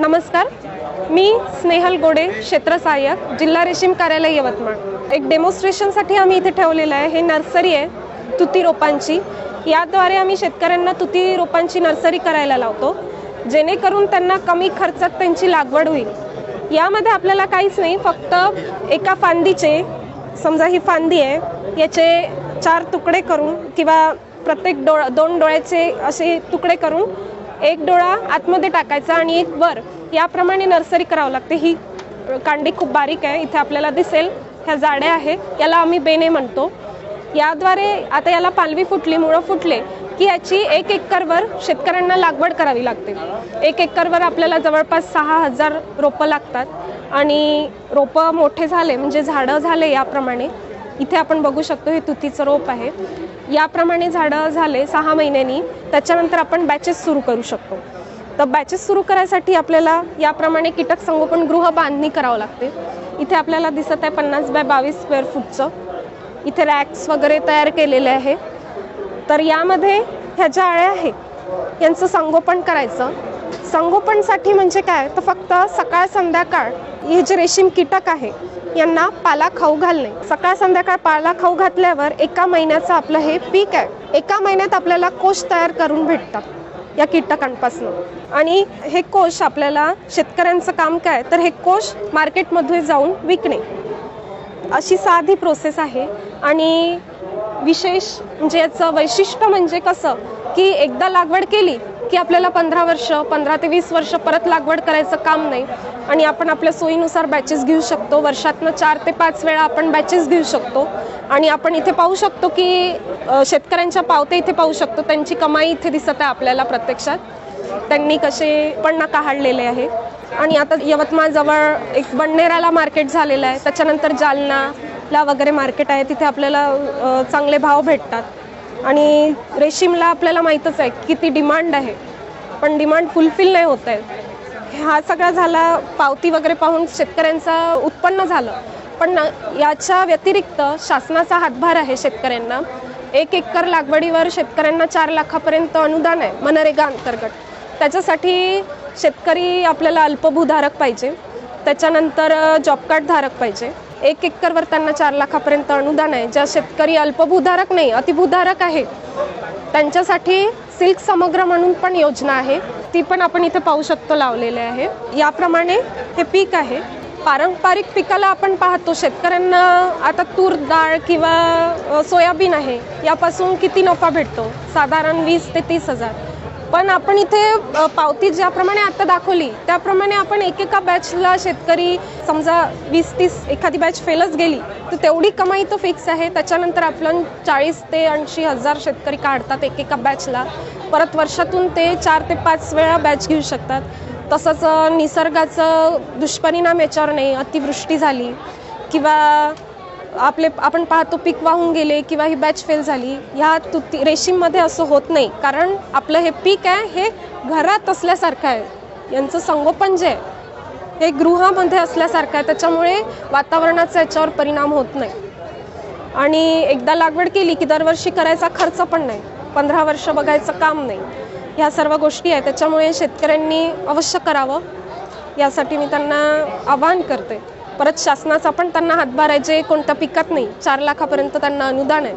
नमस्कार. मी स्नेहल गोडे क्षेत्र सहाय्यक जिल्हा रेशीम कार्यालय यवतमाळ. एक डेमॉन्स्ट्रेशनसाठी आम्ही इथे ठेवलेलं आहे. हे नर्सरी आहे तुती रोपांची. याद्वारे आम्ही शेतकऱ्यांना तुती रोपांची नर्सरी करायला लावतो. जेणेकरून त्यांना कमी खर्चात त्यांची लागवड होईल. यामध्ये आपल्याला काहीच नाही फक्त एका फांदीचे समजा ही फांदी आहे याचे चार तुकडे करून किंवा प्रत्येक डोळ दोन डोळ्याचे असे तुकडे करून एक डोळा आतमध्ये टाकायचा आणि एक वर. याप्रमाणे नर्सरी करावं लागते. ही कांडी खूप बारीक आहे. इथे आपल्याला दिसेल. ह्या जाड्या आहे याला आम्ही बेने म्हणतो. याद्वारे आता याला पालवी फुटली मुळं फुटले की याची एक एकरवर शेतकऱ्यांना लागवड करावी लागते. एक एकरवर आपल्याला जवळपास सहा हजार रोपं लागतात. आणि रोपं मोठे झाले म्हणजे झाडं झाले याप्रमाणे. इथे आपण बघू शकतो हे तुतीचं रोप आहे. याप्रमाणे झाडं झाले सहा महिन्यांनी. त्याच्यानंतर आपण बॅचेस सुरू करू शकतो. तर बॅचेस सुरू करायसाठी आपल्याला याप्रमाणे कीटक संगोपन गृह बांधणी करावं लागते. इथे आपल्याला दिसत आहे पन्नास बाय बावीस स्क्वेअर फूटचं इथे रॅक्स वगैरे तयार केलेले आहे. तर यामध्ये ह्या ज्या आळ्या आहेत यांचं संगोपन करायचं. संगोपनसाठी म्हणजे काय? तर फक्त सकाळ संध्याकाळ हे जे रेशीम कीटक आहे यांना पाला खाऊ घालणे. सकाळ संध्याकाळ पाला खाऊ घातल्यावर एका महिन्याचं आपलं हे पीक आहे. एका महिन्यात आपल्याला कोश तयार करून भेटतात या कीटकांपासून. आणि हे कोश आपल्याला शेतकऱ्यांचं काम काय तर हे कोश मार्केटमध्ये जाऊन विकणे. अशी साधी प्रोसेस आहे. आणि विशेष म्हणजे याचं वैशिष्ट्य म्हणजे कसं? की एकदा लागवड केली की आपल्याला पंधरा वर्ष पंधरा ते वीस वर्ष परत लागवड करायचं काम नाही. आणि आपण आपल्या सोयीनुसार बॅचेस घेऊ शकतो. वर्षातनं चार ते पाच वेळा आपण बॅचेस घेऊ शकतो. आणि आपण इथे पाहू शकतो की शेतकऱ्यांच्या पावते इथे पाहू शकतो. त्यांची कमाई इथे दिसत आहे आपल्याला प्रत्यक्षात. त्यांनी कसे पण्णा काढलेले आहे. आणि आता यवतमाळजवळ एक बंडेराला मार्केट झालेलं आहे. त्याच्यानंतर जालनाला वगैरे मार्केट आहे. तिथे आपल्याला चांगले भाव भेटतात. आणि रेशीमला आपल्याला माहीतच आहे किती डिमांड आहे. पण डिमांड फुलफिल नाही होत आहे. हा सगळा झाला पावती वगैरे पाहून शेतकऱ्यांचं उत्पन्न झालं. पण याच्या व्यतिरिक्त शासनाचा हातभार आहे शेतकऱ्यांना. एक एकर लागवडीवर शेतकऱ्यांना चार लाखापर्यंत अनुदान आहे मनरेगा अंतर्गत. त्याच्यासाठी शेतकरी आपल्याला अल्पभूधारक पाहिजे. त्याच्यानंतर जॉब कार्ड धारक पाहिजे. एक एकरवर त्यांना चार लाखापर्यंत अनुदान आहे. ज्या शेतकरी अल्पभूधारक नाही अतिभूधारक आहे त्यांच्यासाठी सिल्क समग्र म्हणून पण योजना आहे. ती पण आपण इथे पाहू शकतो लावलेले आहे. याप्रमाणे हे पीक आहे. पारंपरिक पिकाला आपण पाहतो शेतकऱ्यांना आता तूर डाळ किंवा सोयाबीन आहे यापासून किती नफा भेटतो? साधारण वीस ते तीस हजार. पण आपण इथे पावती ज्याप्रमाणे आता दाखवली त्याप्रमाणे आपण एकेका बॅचला शेतकरी समजा वीस तीस एखादी बॅच फेलच गेली तर तेवढी कमाई तो फिक्स आहे. त्याच्यानंतर आपण चाळीस ते ऐंशी हजार शेतकरी काढतात एकेका बॅचला परत वर्षातून ते चार ते पाच वेळा बॅच घेऊ शकतात. तसंच निसर्गाचं दुष्परिणाम याच्यावर नाही अतिवृष्टी झाली किंवा आपले आपण पाहतो पीक वाहून गेले किंवा ही बॅच फेल झाली ह्या तुती रेशीममध्ये असं होत नाही. कारण आपलं हे पीक आहे हे घरात असल्यासारखं आहे. यांचं संगोपन जे आहे हे गृहामध्ये असल्यासारखं आहे. त्याच्यामुळे वातावरणाचा याच्यावर परिणाम होत नाही. आणि एकदा लागवड केली की दरवर्षी करायचा खर्च पण नाही. पंधरा वर्ष बघायचं काम नाही. ह्या सर्व गोष्टी आहेत. त्याच्यामुळे शेतकऱ्यांनी अवश्य करावं. यासाठी मी त्यांना आवाहन करते. परत शासनाचा पण त्यांना हातभार आहे जे कोणत्या पिकात नाही चार लाखापर्यंत त्यांना अनुदान आहे.